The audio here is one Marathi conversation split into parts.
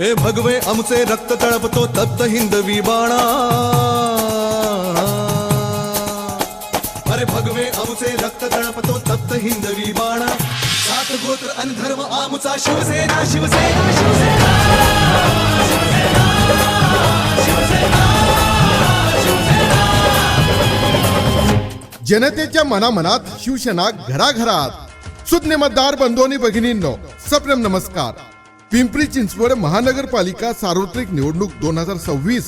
हे भगवे आमचे रक्त तळपतो तप्त हिंदवी बाणा. अरे भगवे आमचे रक्त तळपतो तप्त हिंदवी बाणा. सात गोत्र अनधर्म धर्म आमचा शिवसेना शिवसेना शिवसेना. जनतेच्या मनामनात शिवसेना घराघरात. सुज्ञ मतदार बंधोनी भगिनींनो सप्रेम नमस्कार. पिंपरी चिंचवड महानगरपालिका सार्वत्रिक निवडणूक दोन हजार सव्वीस.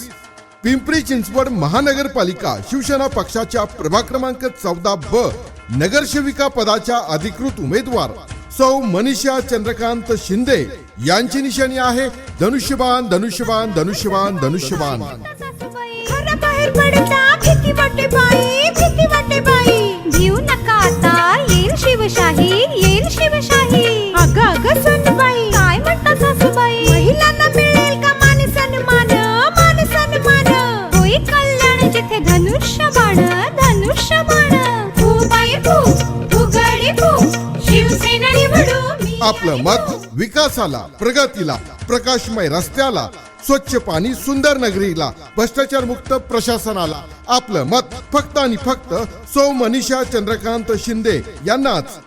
पिंपरी चिंचवड महानगरपालिका शिवसेना पक्षाच्या प्रभाग क्रमांक चौदा ब नगरसेविका पदाच्या अधिकृत उमेदवार सौ मनीषा चंद्रकांत शिंदे यांची निशाणी आहे. धनुष्यबाण धनुष्यबाण धनुष्यबाण धनुष्यबाण. बाहेर पडता भीती बाई भीती बाई. नका आपलं मत विकासाला प्रगतीला प्रकाशमय रस्त्याला स्वच्छ पाणी सुंदर नगरीला भ्रष्टाचार मुक्त प्रशासनाला. आपलं मत फक्त आणि फक्त सौ मनीषा चंद्रकांत शिंदे यांनाच.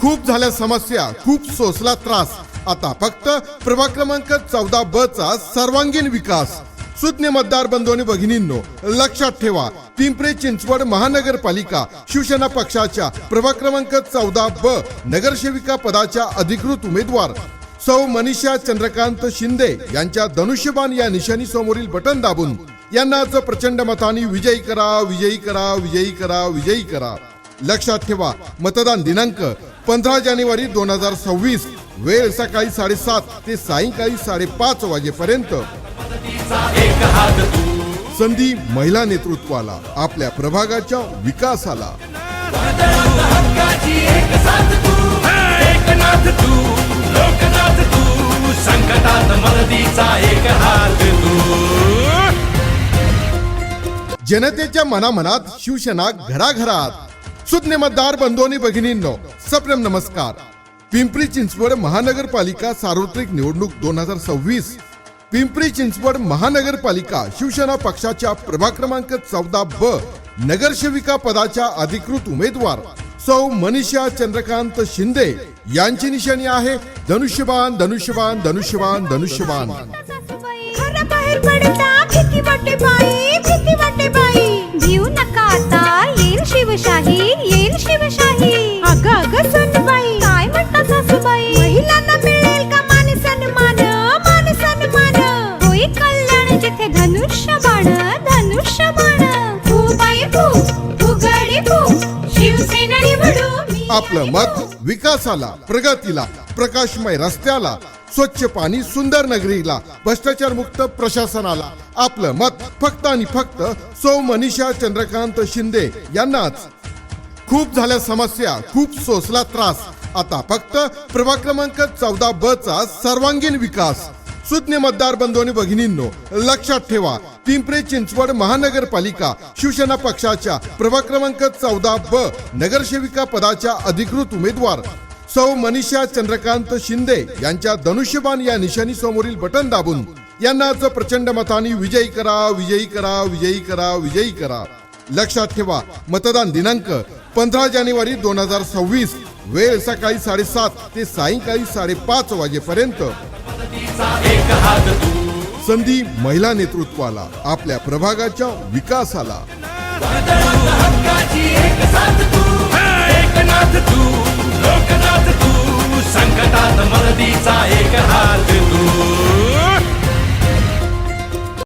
खूप झाल्या समस्या खूप सोसला त्रास. आता फक्त प्रभाग क्रमांक चौदा ब चा सर्वांगीण विकास. सुज्ञ मतदार बंधूंनी भगिनींनो लक्षात ठेवा पिंपरी चिंचवड महानगरपालिका शिवसेना पक्षाच्या प्रभाग क्रमांक चौदा ब नगरसेविका पदाच्या अधिकृत उमेदवार सौ मनीषा चंद्रकांत शिंदे यांच्या धनुष्यबाण या निशाणी समोरील बटन दाबून यांना आज प्रचंड मताने विजयी करा विजयी करा विजयी करा विजयी करा. लक्षात ठेवा मतदान दिनांक पंधरा जानेवारी दोन हजार सव्वीस वेळ सकाळी साडेसात ते सायंकाळी साडेपाच वाजेपर्यंत. संधी महिला नेतृत्वाला आपल्या प्रभागाच्या विकासाला. जनतेच्या मनामनात शिवसेना घराघरात. सुज्ञ मतदार बंधूंनी भगिनींनो सप्रेम नमस्कार. पिंपरी चिंचवड महानगरपालिका सार्वत्रिक निवडणूक दोन हजार सव्वीस पिंपरी चिंचवड महानगरपालिका शिवसेना पक्षाच्या प्रभाग क्रमांक चौदा ब नगरसेविका पदाच्या अधिकृत उमेदवार सौ मनीषा चंद्रकांत शिंदे यांची निशाणी आहे. धनुष्यबाण धनुष्यबाण धनुष्यबाण धनुष्यबाण. आपलं मत विकासाला प्रगतीला प्रकाशमय रस्त्याला स्वच्छ पाणी सुंदर नगरीला भ्रष्टाचार मुक्त प्रशासनाला आपलं मत फक्त आणि फक्त सौ मनीषा चंद्रकांत शिंदे यांनाच. खूप झाल्या समस्या खूप सोसला त्रास. आता फक्त प्रभाग क्रमांक चौदा ब चा सर्वांगीण विकास. सुज्ञ मतदार बंधूंनी भगिनींनो लक्षात ठेवा पिंपरी चिंचवड महानगरपालिका शिवसेना पक्षाच्या प्रभाग क्रमांक चौदा ब नगरसेविका पदाच्या अधिकृत उमेदवार सौ मनीषा चंद्रकांत शिंदे यांच्या धनुष्यबाण या निशाणी समोरील बटन दाबून यांना आज प्रचंड मताने विजयी करा विजयी करा विजयी करा विजयी करा. लक्षात ठेवा मतदान दिनांक पंधरा जानेवारी दोन हजार सव्वीस वेळ सकाळी साडेसात ते सायंकाळी साडेपाच वाजेपर्यंत संधी महिला नेतृत्वाला आपल्या प्रभागाच्या विकासाला. संकटात मदतीचा एक हात तू.